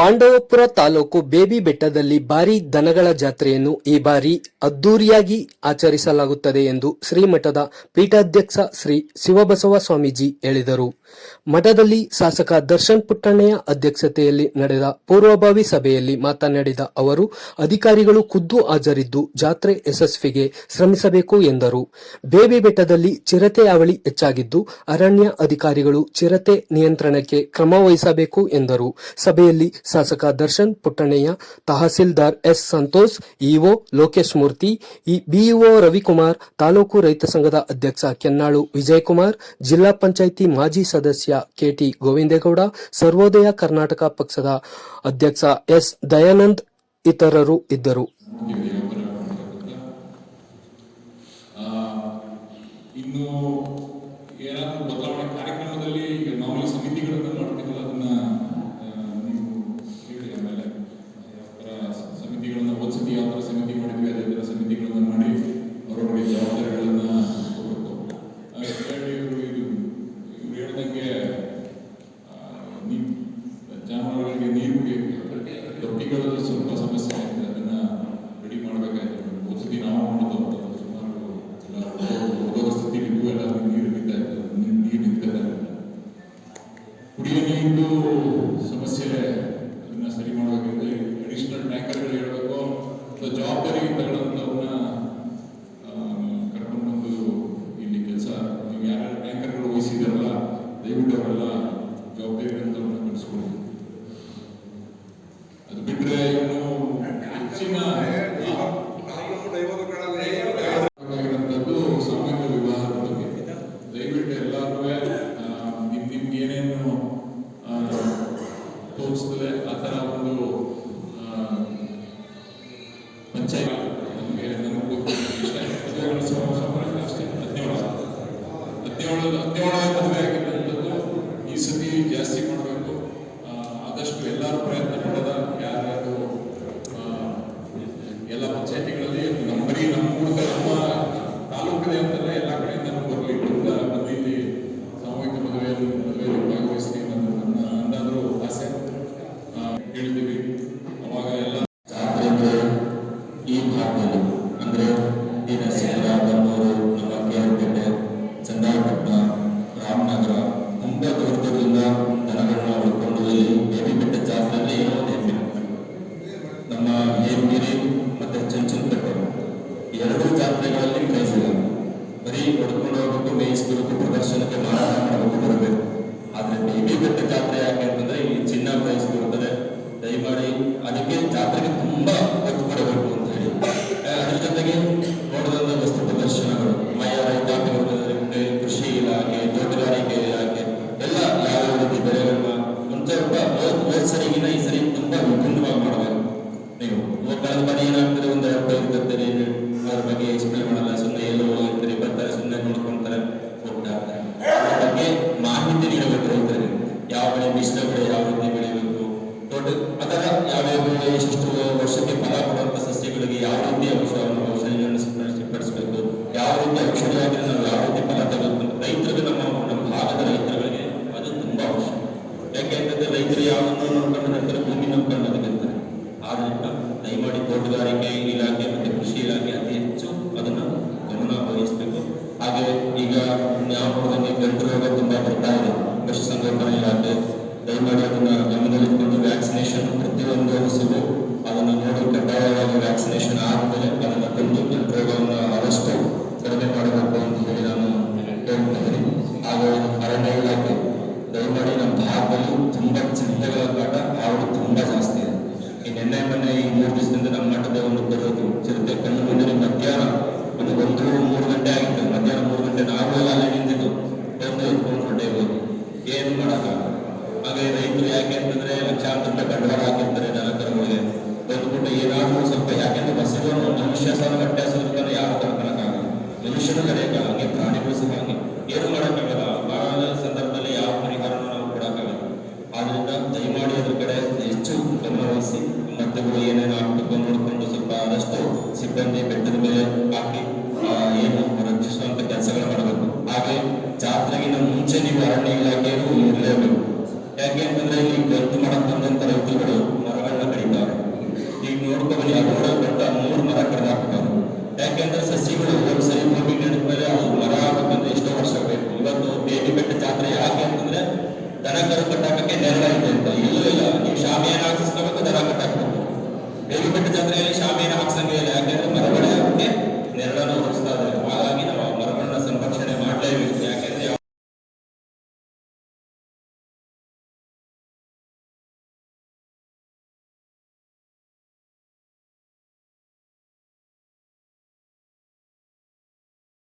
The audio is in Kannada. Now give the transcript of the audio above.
ಪಾಂಡವಪುರ ತಾಲೂಕು ಬೇಬಿ ಬೆಟ್ಟದಲ್ಲಿ ಭಾರಿ ದನಗಳ ಜಾತ್ರೆಯನ್ನು ಈ ಬಾರಿ ಅದ್ದೂರಿಯಾಗಿ ಆಚರಿಸಲಾಗುತ್ತದೆ ಎಂದು ಶ್ರೀಮಠದ ಪೀಠಾಧ್ಯಕ್ಷ ಶ್ರೀ ಶಿವಬಸವ ಸ್ವಾಮೀಜಿ ಹೇಳಿದರು. ಮಠದಲ್ಲಿ ಶಾಸಕ ದರ್ಶನ್ ಪುಟ್ಟಣ್ಣಯ್ಯ ಅಧ್ಯಕ್ಷತೆಯಲ್ಲಿ ನಡೆದ ಪೂರ್ವಭಾವಿ ಸಭೆಯಲ್ಲಿ ಮಾತನಾಡಿದ ಅವರು, ಅಧಿಕಾರಿಗಳು ಖುದ್ದು ಹಾಜರಿದ್ದು ಜಾತ್ರೆ ಯಶಸ್ವಿಗೆ ಶ್ರಮಿಸಬೇಕು ಎಂದರು. ಬೇಬಿ ಬೆಟ್ಟದಲ್ಲಿ ಚಿರತೆ ಅವಳಿ ಹೆಚ್ಚಾಗಿದ್ದು, ಅರಣ್ಯ ಅಧಿಕಾರಿಗಳು ಚಿರತೆ ನಿಯಂತ್ರಣಕ್ಕೆ ಕ್ರಮ ವಹಿಸಬೇಕು ಎಂದರು. ಸಭೆಯಲ್ಲಿ ಶಾಸಕ Darshan Puttannaiah tahsildar S Santosh, EO Lokesh Murthy BEO Ravikumar, taluk ರೈತ ಸಂಘದ ಅಧ್ಯಕ್ಷ ಕೆನ್ನಾಳು ವಿಜಯಕುಮಾರ್, ಜಿಲ್ಲಾ ಪಂಚಾಯಿತಿ ಮಾಜಿ ಸದಸ್ಯ ಕೆಟಿ ಗೋವಿಂದೇಗೌಡ, ಸರ್ವೋದಯ ಕರ್ನಾಟಕ ಪಕ್ಷದ ಅಧ್ಯಕ್ಷ ಎಸ್ ದಯಾನಂದ್ ಇತರರು ಇದ್ದರು. ಇನ್ನು ಏನಾದರೂ ಬದಲಾವಣೆ ಕಾರ್ಯಕ್ರಮದಲ್ಲಿ ತೋರಿಸ್ತದೆ ಒಂದು ಪಂಚಾಯತ್ ನಮಗೆ ನನಗೂ ಇಷ್ಟ ಸಂಬಳ ಅಷ್ಟೇ. ಹದಿನೇಳು ಹದಿನೇಳು ಅದರ ಯಾವ್ಯಾವ ಇಷ್ಟು ವರ್ಷಕ್ಕೆ ಫಲ ಕೊಡುವಂತ ಸಸ್ಯಗಳಿಗೆ ಯಾವ ರೀತಿ ಅಂಶವನ್ನು ಸಿಂಪಡಿಸ- ಸಿಂಪಡಿಸಬೇಕು? ಯಾವ ರೀತಿ ಔಷಧಿ ಹಾಕಿದ್ರೆ ನಾವು ಯಾವ ರೀತಿ ಫಲ ತಗೋಬೇಕು? ರೈತರಿಗೆ ನಮ್ಮ ನಮ್ಮ ಭಾಗದ ರೈತರುಗಳಿಗೆ ಅದು ತುಂಬಾ ಅವಶ್ಯಕ ಯಾಕೆ ಅಂತಂದ್ರೆ ರೈತರು ಯಾವನ್ನೋ ನೋಡ್ಕೊಂಡು ನಂತರ ಭೂಮಿ ನೋಡ್ಕೊಂಡು ಅದಕ್ಕೆ ಆದ್ರಿಂದ ದಯಮಾಡಿ ತೋಟಗಾರಿಕೆ ಇಲಾಖೆ ಮತ್ತೆ ಕೃಷಿ ಇಲಾಖೆ ಅತಿ ಹೆಚ್ಚು ನಿನ್ನೆ ಮೊನ್ನೆ ಈ ಮೂರು ದಿವಸದಿಂದ ನಮ್ಮ ಮಠದ ಒಂದು ಬರೋದು ಚಿರತೆ ಕಣ್ಣು ಮುಂದೆ ಮಧ್ಯಾಹ್ನ ಒಂದು ಒಂದು, ಮೂರು ಗಂಟೆ ಆಗಿತ್ತು. ಮಧ್ಯಾಹ್ನ ಮೂರು ಗಂಟೆ ನಾವು ಎಲ್ಲ ಅಲ್ಲಿ ನಿಂತಿದ್ದು. ಬಂದು ಎತ್ಕೊಂಡು ಹೊರಟೆ ಹೋಗಿ ಏನು ಮಾಡಕ್ಕಾಗಲ್ಲ ಹಾಗೆ ರೈತರು ಯಾಕೆ ಅಂತಂದ್ರೆ, ಲಕ್ಷಾಂತರ ರೂಪಾಯಿ ಬಂಡವಾಳ ಹಾಕಿರ್ತಾರೆ ದನ ಕರುಗಳಿಗೆ ಬಂದ್ಬಿಟ್ಟು ಏನಾದರೂ ಸ್ವಲ್ಪ ಯಾಕೆಂದ್ರೆ ಬಸ್ಸಿಗೆ ಮನುಷ್ಯ ಸಹ ಹೊಟ್ಟೆ ಹಸಿರು ಯಾರು ಕರ್ಕೊಳಕ್ಕಾಗಲ್ಲ ಮನುಷ್ಯನು ಕರೆಯಕ್ಕಾಗಲ್ಲ ಪ್ರಾಣಿಗಳು ಸಹ ಹಾಗೆ. ಏನು ಮಾಡೋಕ್ಕಾಗಲ್ಲ ಮುಂಚೆ ನೀವು ಅರಣ್ಯ ಇಲಾಖೆಯನ್ನು ನಿಲ್ಲಬೇಕು ಯಾಕೆ ಅಂತಂದ್ರೆ ಇಲ್ಲಿ ಗರ್ತು ಮಾಡಕ್ ಬಂದಂತ ರೈತರುಗಳು ಮರಗಳನ್ನ ಕಡಿತಾರೆ. ಈಗ ಮೂರು ಮರ ಕಡಿದಾಕ್ತಾರೆ ಯಾಕೆಂದ್ರೆ ಸಸಿಗಳು ಸರಿ ಭೂಮಿ ಮೇಲೆ ಅದು ಮರ ಆಗಬೇಕಂದ್ರೆ ಎಷ್ಟೋ ವರ್ಷ ಬೇಕು. ಇವತ್ತು ಬೇಟಿ ಬೆಟ್ಟ ಜಾತ್ರೆ ಯಾಕೆ ಅಂತಂದ್ರೆ ದನ ಕರು ಕಟ್ಟಾಕಕ್ಕೆ ನೆರಳ ಅಂತ. ಎಲ್ಲೂ ಇಲ್ಲ. ನೀವು ಶಾಮಿಯನ್ನು ಹಾಕಿಸ್ಕೋಬೇಕು ದನ ಕಟ್ಟಾಕಬೇಕು. ಬೇಟಿ ಬೆಟ್ಟ ಜಾತ್ರೆಯಲ್ಲಿ ಶಾಮಿಯನ್ನು ಹಾಕ್ಸಂಗೆ ಇಲ್ಲ. ಯಾಕೆಂದ್ರೆ ಮರಗಳೇ ಅದಕ್ಕೆ ನೆರಳನ್ನು ಹೊರಿಸ್ತಾ ಹಾಗಾಗಿ ನಾವು ಮರಗಳನ್ನ ಸಂರಕ್ಷಣೆ ಮಾಡಲೇಬೇಕು. ಯಾಕೆ